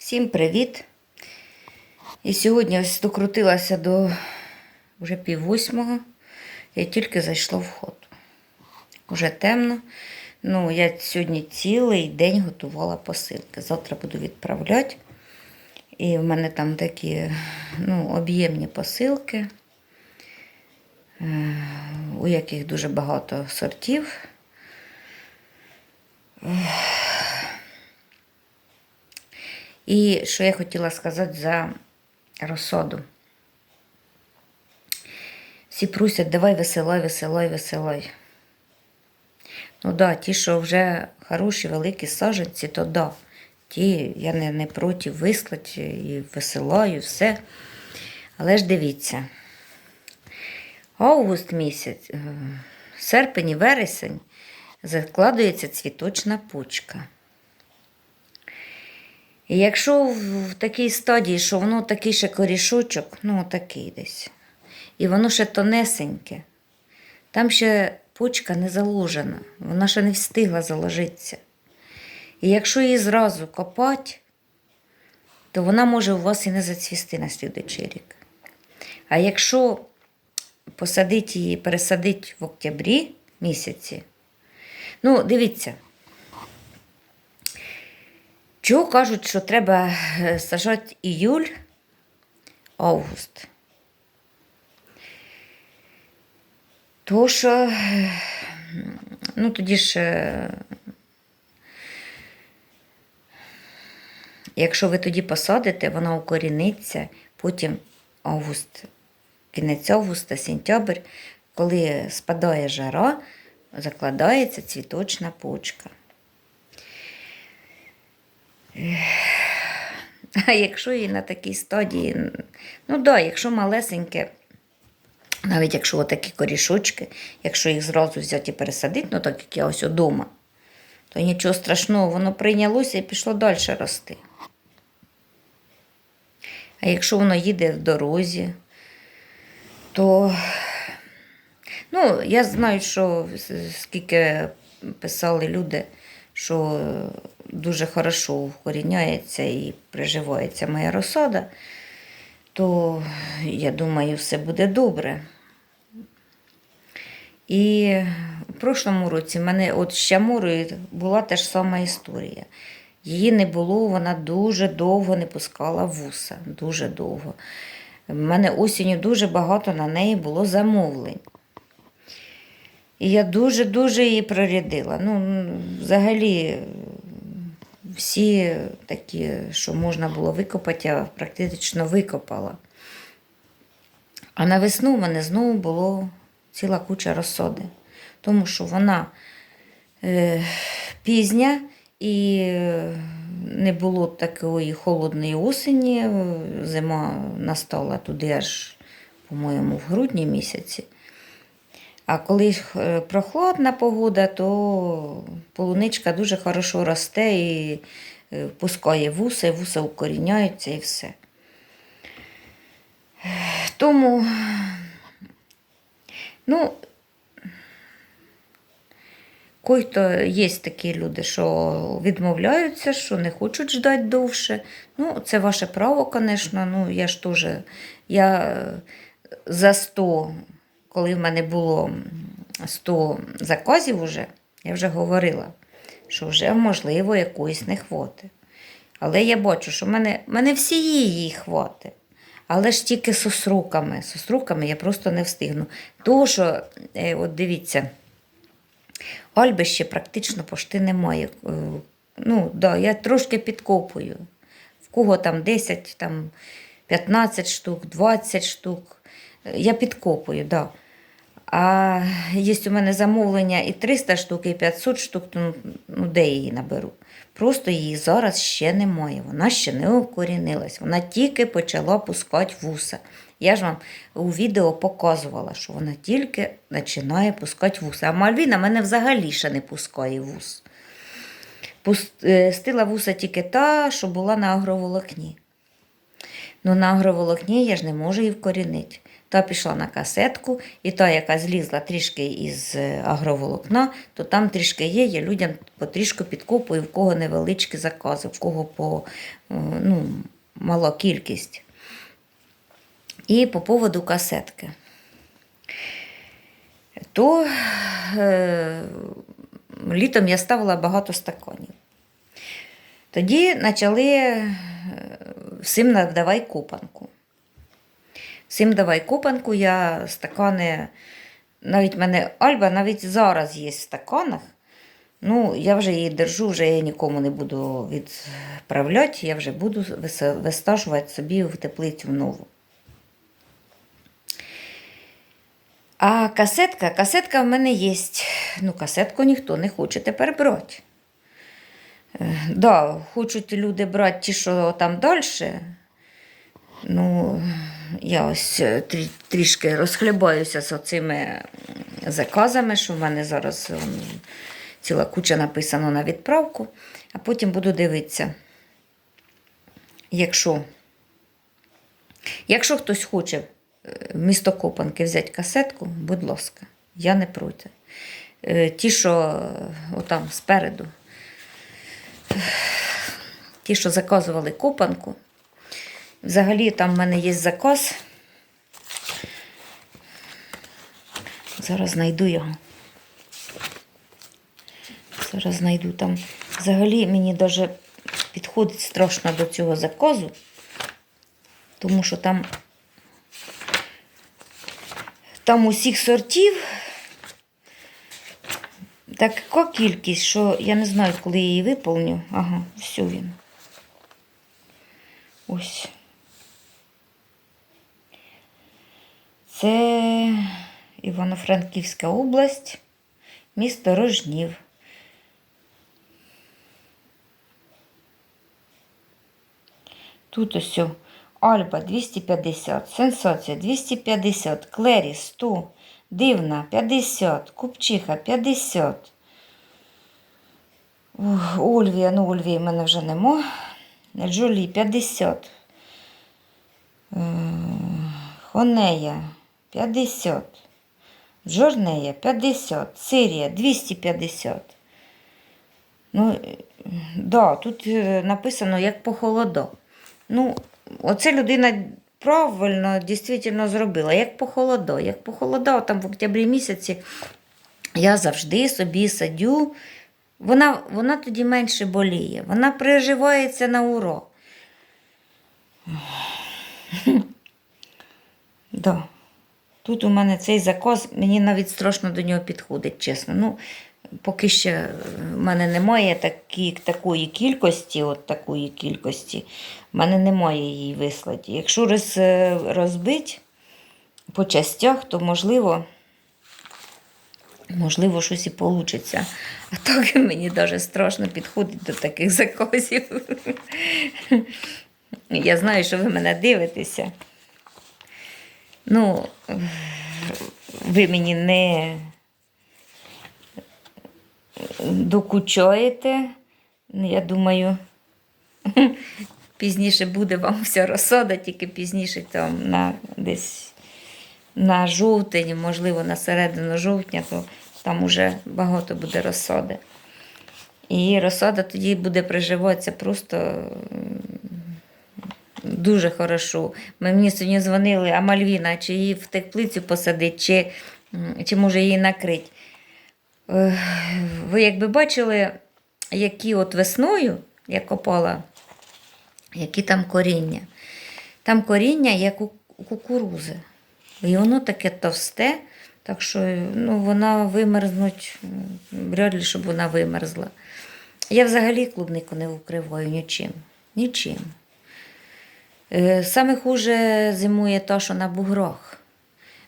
Всім привіт! І сьогодні ось докрутилася до вже пів восьмого. Я тільки зайшла в ход. Уже темно. Ну, я сьогодні цілий день готувала посилки. Завтра буду відправляти. І в мене там такі ну, об'ємні посилки, е, у яких дуже багато сортів. І що я хотіла сказати за розсаду. Всі просять, давай веселай, веселай, веселай. Ну да, ті, що вже хороші, великі саженці, то да. Ті я не, не проти вислати і веселаю, все. Але ж дивіться, август місяць, е, серпень і вересень закладується цвіточна почка. І якщо в такій стадії, що воно такий ще корішочок, ну такий десь, і воно ще тонесеньке, там ще почка не заложена, вона ще не встигла заложитися. І якщо її зразу копати, то вона може у вас і не зацвісти на слідуючий рік. А якщо посадити її, пересадити в октябрі місяці, ну, дивіться. Чого кажуть, що треба е, сажати іюль, август? Тому що, е, ну тоді ж, е, якщо ви тоді посадите, вона укоріниться, потім август, кінець августа, сентябрь, коли спадає жара, закладається цвіточна почка. А якщо її на такій стадії, ну да, якщо малесеньке, навіть якщо отакі корішочки, якщо їх зразу взяти і пересадити, ну так як я ось удома, то нічого страшного, воно прийнялося і пішло далі рости. А якщо воно їде в дорозі, то ну, я знаю, що скільки писали люди, що дуже хорошо вкоріняється і приживається моя розсада, то я думаю, все буде добре. І в прошлому році в мене от з Щамурою була та ж сама історія. Її не було, вона дуже довго не пускала вуса. Дуже довго. В мене осінню дуже багато на неї було замовлень. І я дуже-дуже її прорядила. Ну, взагалі, всі такі, що можна було викопати, я практично викопала. А на весну в мене знову було ціла куча розсоди, тому що вона е, пізня і не було такої холодної осені. Зима настала туди аж, по-моєму, в грудні місяці. А коли е, прохладна погода, то полуничка дуже хорошо росте і е, пускає вуса, вуса укоріняються і все. Тому, ну, Кой-то є такі люди, що відмовляються, що не хочуть ждати довше. Ну, це ваше право, звісно. Ну, я ж теж я за 100 коли в мене було 100 заказів, уже, я вже говорила, що вже, можливо, якоїсь не хвати. Але я бачу, що в мене, мене всі її хвати. Але ж тільки сосруками. Сосруками я просто не встигну. Тому що, е, от дивіться, Альби ще практично пошти немає. Е, Ну, да, я трошки підкопую. В кого там 10, там 15 штук, 20 штук. Е, Я підкопую, да. А є у мене замовлення і 300 штук, і 500 штук, то ну, де я її наберу? Просто її зараз ще немає. Вона ще не укорінилась. Вона тільки почала пускати вуса. Я ж вам у відео показувала, що вона тільки починає пускати вуса. А Мальвіна мене взагалі ще не пускає вус. Пустила вуса тільки та, що була на агроволокні. Ну, на агроволокні я ж не можу її вкорінити. Та пішла на касетку, і та, яка злізла трішки із е, агроволокна, то там трішки є, я людям потрішку підкопую, в кого невеличкі закази, в кого по е, ну, мала кількість. І по поводу касетки. То е, літом я ставила багато стаканів. Тоді почали е, всім давай купанку. Всім давай купанку, я стакани, навіть в мене Альба навіть зараз є в стаканах. Ну, я вже її держу, вже я нікому не буду відправляти, я вже буду вистажувати собі в теплицю нову. А касетка, касетка в мене є. Ну, касетку ніхто не хоче тепер брати. Е, Да, хочуть люди брати ті, що там далі. Ну, я ось е, трі, трішки розхлібаюся з цими заказами, що в мене зараз ціла куча написано на відправку, а потім буду дивитися. Якщо, якщо хтось хоче е, в місто Копанки взяти касетку, будь ласка, я не проти. Е, Ті, що отам спереду, ті, що заказували копанку. Взагалі, там в мене є заказ. Зараз знайду його. Зараз знайду там. Взагалі мені даже підходить страшно до цього заказу, тому що там, там усіх сортів така кількість, що я не знаю, коли я її виповню. Ага, все він. Ось. Це Івано-Франківська область, місто Рожнів. Тут ось Альба 250, Сенсація 250, Клері 100, Дивна 50, Купчиха 50. Ух, Ольвія, ну Ольвії в мене вже нема. Джолі 50. Е, Хонея 50. Жорнея 50. Сирія 250. Ну, е, да, тут е, написано як похолодо. Ну, оце людина правильно дійсно зробила. Як похолодо. Як похолодо, там в октябрі місяці я завжди собі садю. Вона, вона тоді менше боліє. Вона переживається на уро. Да. Тут у мене цей закос, мені навіть страшно до нього підходить, чесно. Ну, поки ще в мене немає такі, такої кількості, от такої кількості, в мене немає її вислати. Якщо роз, розбить по частях, то можливо, можливо, щось і вийде. А так мені навіть страшно підходить до таких заказів. Я знаю, що ви мене дивитеся. Ну, ви мені не докучаєте. Я думаю, пізніше буде вам вся розсада, тільки пізніше там на десь на жовтень, можливо, на середину жовтня, то там уже багато буде розсади. І розсада тоді буде приживатися просто дуже хорошо. Мені сьогодні дзвонили, а Мальвіна, чи її в теплицю посадить, чи, чи може її накрити. Е, Ви якби бачили, які от весною я копала, які там коріння. Там коріння як у кукурузи. І воно таке товсте, так що ну, вона вимерзнуть, вряд щоб вона вимерзла. Я взагалі клубнику не укриваю нічим. Нічим. Е, Саме хуже зимує та, що на буграх.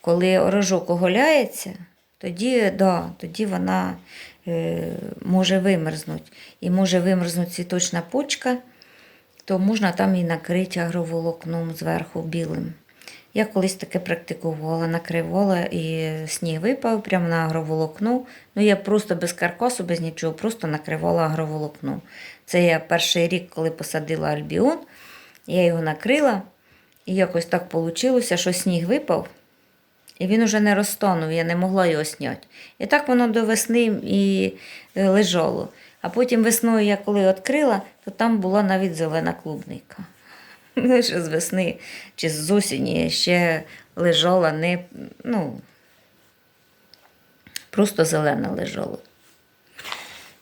Коли рожок оголяється, тоді, да, тоді вона е, може вимерзнути. І може вимерзнути цвіточна почка, то можна там і накрити агроволокном зверху білим. Я колись таке практикувала, накривала і сніг випав прямо на агроволокно. Ну, я просто без каркасу, без нічого, просто накривала агроволокно. Це я перший рік, коли посадила альбіон, я його накрила, і якось так вийшло, що сніг випав, І він уже не розтанув, я не могла його зняти. І так воно до весни і е, лежало. А потім весною я коли відкрила, то там була навіть зелена клубника. Ну, ще з весни чи з осені ще лежала не, ну, просто зелена лежала.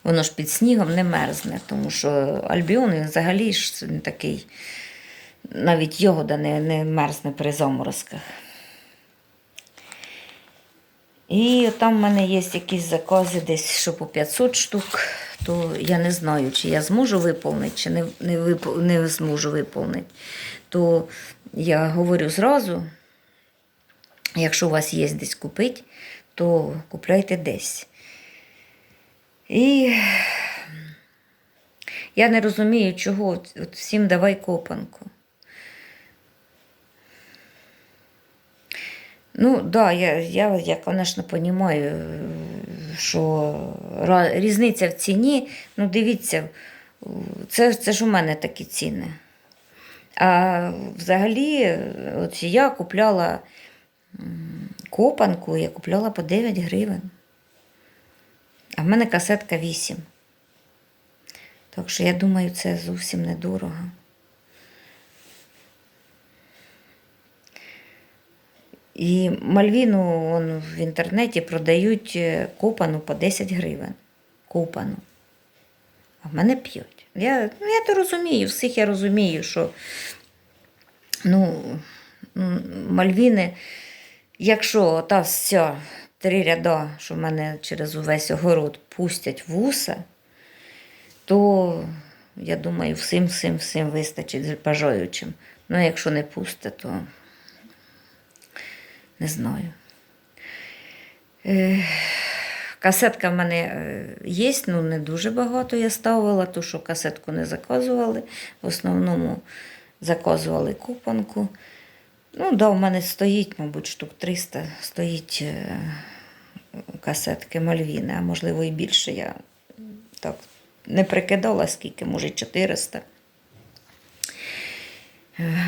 Воно ж під снігом не мерзне, тому що альбіон він взагалі ж він такий, навіть йогода не, не мерзне при заморозках. І там в мене є якісь закази десь, що по 500 штук, то я не знаю, чи я зможу виповнити, чи не, не, вип... не зможу виповнити. То я говорю зразу, якщо у вас є десь купити, то купляйте десь. І я не розумію, чого от всім давай копанку. Ну, да, я, я, я, звісно, розумію, що різниця в ціні, ну, дивіться, це, це ж у мене такі ціни. А взагалі, от я купляла копанку, я купляла по 9 гривень. А в мене касетка 8. Так що я думаю, це зовсім недорого. І Мальвіну он, в інтернеті продають е, копану по 10 гривень. Копану. А в мене п'ють. Я, ну, я то розумію, всіх я розумію, що ну, Мальвіни, якщо та вся три ряда, що в мене через увесь огород пустять вуса, то я думаю, всім, всім, всім вистачить бажаючим. Ну, якщо не пусте, то не знаю. Е, Касетка в мене е, є, ну не дуже багато я ставила, тому що касетку не заказували. В основному заказували купанку. Ну, да, в мене стоїть, мабуть, штук 300 стоїть е, касетки Мальвіни, а можливо і більше. Я так не прикидала, скільки, може 400.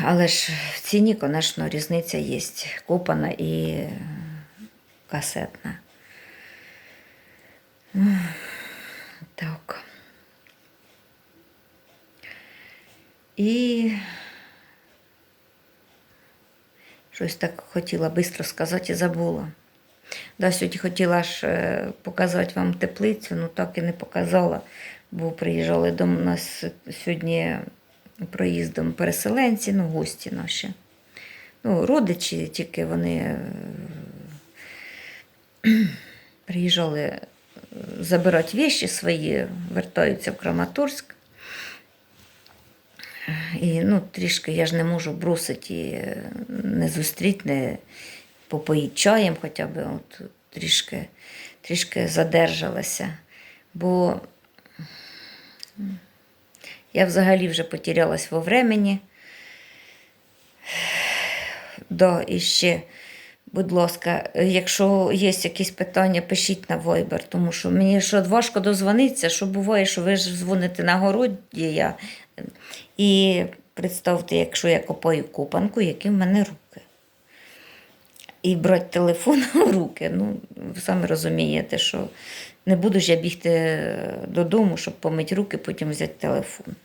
Але ж в ціні, звісно, різниця є. Копана і е, касетна. Так. І щось так хотіла швидко сказати і забула. Да, сьогодні хотіла ж е, показати вам теплицю, ну так і не показала, бо приїжджали до нас сьогодні проїздом переселенці, ну, гості наші. Ну, родичі тільки вони е, приїжджали е, забирати віші свої, вертаються в Краматорськ. І ну, трішки я ж не можу бросити і е, не зустріти, не попоїти чаєм хоча б. От, трішки, трішки задержалася. Бо я взагалі вже потерялась во времені. Да, і ще, будь ласка, якщо є якісь питання, пишіть на Viber, тому що мені що важко дозвонитися, що буває, що ви ж дзвоните на городі. Я... І представте, якщо я копаю копанку, які в мене руки. І брати телефон в руки. Ну, ви самі розумієте, що не буду ж я бігти додому, щоб помити руки, потім взяти телефон.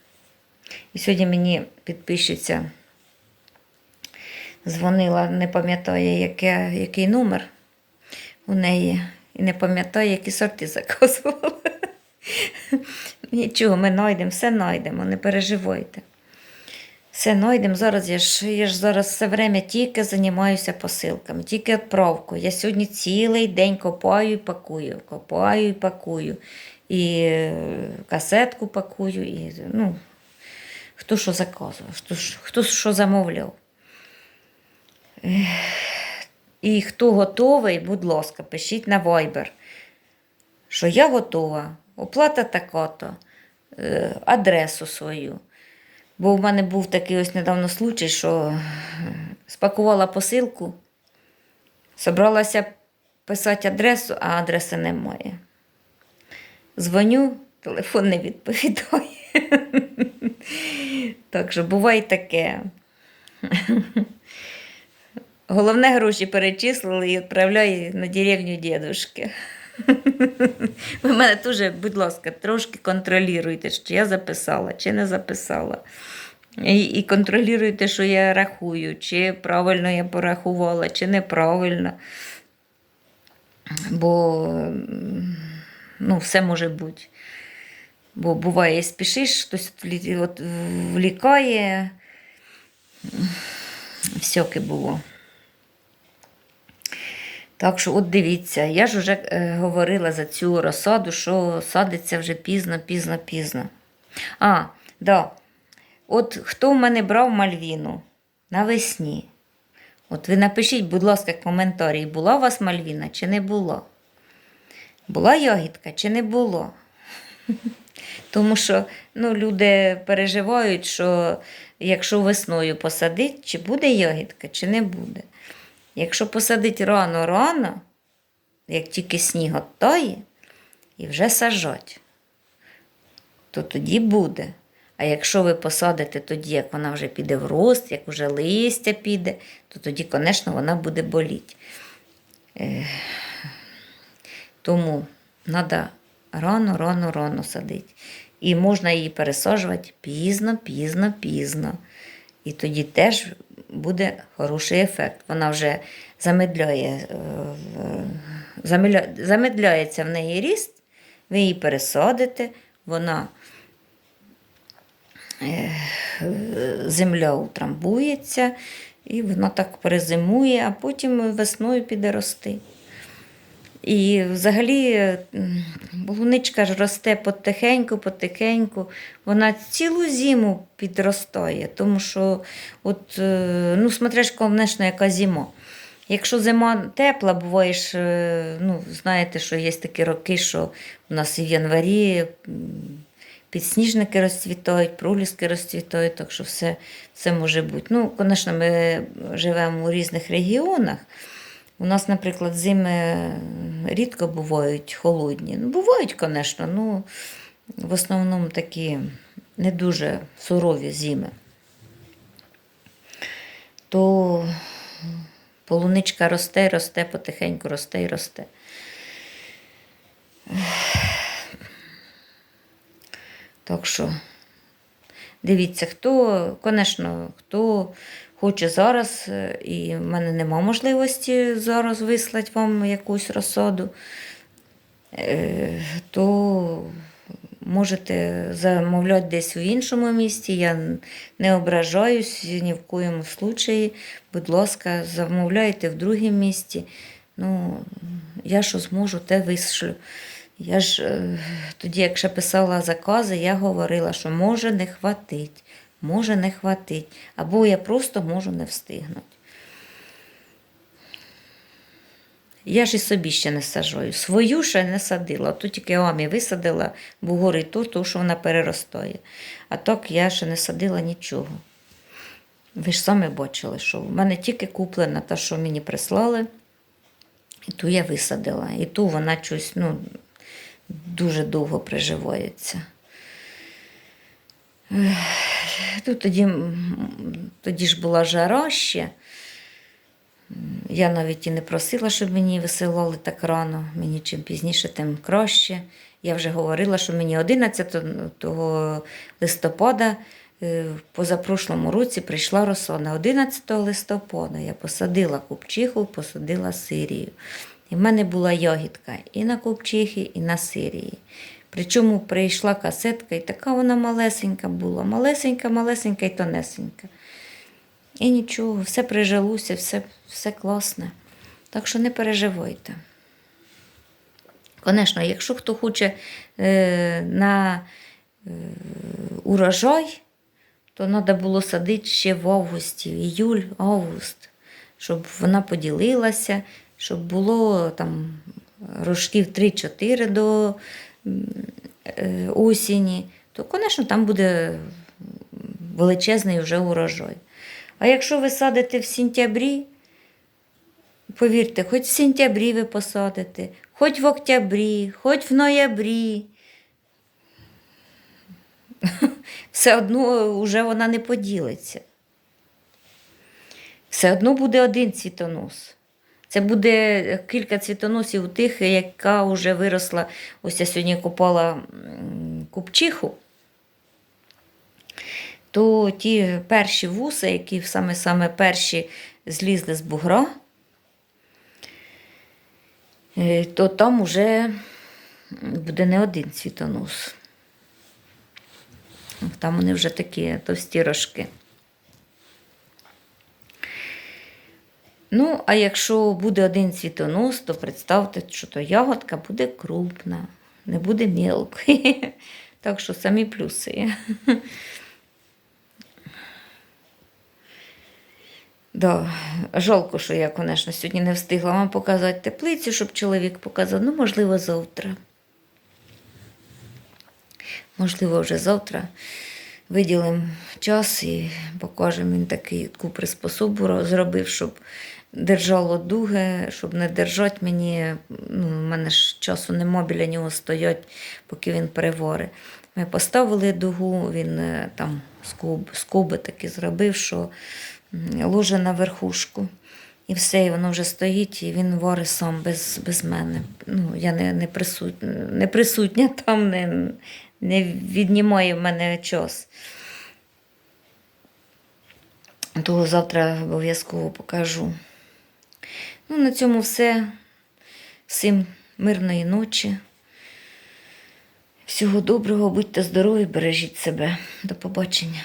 І сьогодні мені підписчиця дзвонила, не пам'ятає, яке, який номер у неї, і не пам'ятає, які сорти заказувала. Нічого, ми знайдемо, все знайдемо, не переживайте. Все знайдемо. Зараз я ж, я ж зараз все время тільки займаюся посилками, тільки відправкою. Я сьогодні цілий день копаю і пакую, копаю і пакую. І е, касетку пакую, і ну, хто що заказував, хто, хто що замовляв. І хто готовий, будь ласка, пишіть на Viber, що я готова, оплата така-то, е, адресу свою. Бо в мене був такий ось недавно случай, що спакувала посилку, собралася писати адресу, а адреси немає. Дзвоню, телефон не відповідає. Так що буває таке. Головне, гроші перечислили і відправляє на деревню дідушки. Ви мене теж, будь ласка, трошки контролюйте, чи я записала, чи не записала. І, і контролюйте, що я рахую, чи правильно я порахувала, чи неправильно. Бо ну, все може бути. Бо буває, спішиш, хтось влікає. Всяке було. Так що, от дивіться, я ж вже е, говорила за цю розсаду, що садиться вже пізно, пізно, пізно. А, да. От хто в мене брав Мальвіну навесні? От ви напишіть, будь ласка, коментарі, була у вас Мальвіна чи не була? Була ягідка чи не було? Тому що ну, люди переживають, що якщо весною посадить, чи буде ягідка, чи не буде. Якщо посадить рано-рано, як тільки сніг оттає, і вже сажать, то тоді буде. А якщо ви посадите тоді, як вона вже піде в рост, як вже листя піде, то тоді, звісно, вона буде боліти. Е, Тому треба рано, рано, рано садити. І можна її пересаджувати пізно, пізно, пізно. І тоді теж буде хороший ефект. Вона вже замедляє, е, замедля- замедляється в неї ріст, ви її пересадите, вона е, земля утрамбується, і вона так перезимує, а потім весною піде рости. І взагалі м, полуничка ж росте потихеньку, потихеньку. Вона цілу зиму підростає, тому що, от, е, ну, смотриш, звісно, яка зима. Якщо зима тепла, буває е, ну, знаєте, що є такі роки, що у нас і в январі підсніжники розцвітають, проліски розцвітають, так що все, все може бути. Ну, звісно, ми живемо у різних регіонах. У нас, наприклад, зими рідко бувають холодні. Ну, бувають, звісно, ну в основному такі не дуже сурові зими. То полуничка росте, росте, потихеньку росте і росте. Так що дивіться, хто, звісно, хто хоче зараз, е, і в мене нема можливості зараз вислати вам якусь розсаду, е, то можете замовляти десь в іншому місті. Я не ображаюсь ні в коєму случаї. Будь ласка, замовляйте в другому місті. Ну, я що зможу, те вишлю. Я ж е, тоді, як ще писала закази, я говорила, що може не хватить, може не хватить, або я просто можу не встигнути. Я ж і собі ще не сажаю. Свою ще не садила. Тут тільки амі висадила бугори ту, то, що вона переростає. А так я ще не садила нічого. Ви ж самі бачили, що в мене тільки куплена та, що мені прислали, і ту я висадила. І ту вона щось ну, дуже довго приживається. Тут тоді, тоді ж була жара ще. Я навіть і не просила, щоб мені висилали так рано. Мені чим пізніше, тим краще. Я вже говорила, що мені 11 листопада е, позапрошлому році прийшла розсада. 11 листопада я посадила купчиху, посадила сирію. І в мене була ягідка і на купчихі, і на сирії. Причому прийшла касетка, і така вона малесенька була. Малесенька, малесенька і тонесенька. І нічого, все прижилося, все, все класне. Так що не переживайте. Звісно, якщо хто хоче е, на е, урожай, то треба було садити ще в августі, іюль, август, щоб вона поділилася, щоб було там рожків 3-4 до осені, то, звісно, там буде величезний вже урожай. А якщо ви садите в сентябрі, повірте, хоч в сентябрі ви посадите, хоч в октябрі, хоч в ноябрі. Все одно вже вона не поділиться. все одно буде один цвітонос. Це буде кілька цвітоносів тих, яка вже виросла. Ось я сьогодні купала купчиху. То ті перші вуса, які саме-саме перші злізли з бугра, е, то там уже буде не один цвітонос. Там вони вже такі товсті рожки. Ну, а якщо буде один цвітонос, то представте, що то ягодка буде крупна, не буде мілкої. Так що самі плюси. Да, жалко, що я, звісно, сьогодні не встигла вам показати теплицю, щоб чоловік показав. Ну, можливо, завтра. Можливо, вже завтра виділимо час і покажемо він такий таку приспособу зробив, щоб держало дуги, щоб не держати мені. Ну, у мене ж часу нема біля нього стоять, поки він перевари. Ми поставили дугу, він е, там скоб, скоби такі зробив, що ложе на верхушку. І все, і воно вже стоїть, і він варить сам без, без мене. Ну, я не, не, присутня, не присутня там, не, не віднімає в мене час. Того завтра обов'язково покажу. Ну, на цьому все. Всім мирної ночі. Всього доброго, будьте здорові, бережіть себе. До побачення.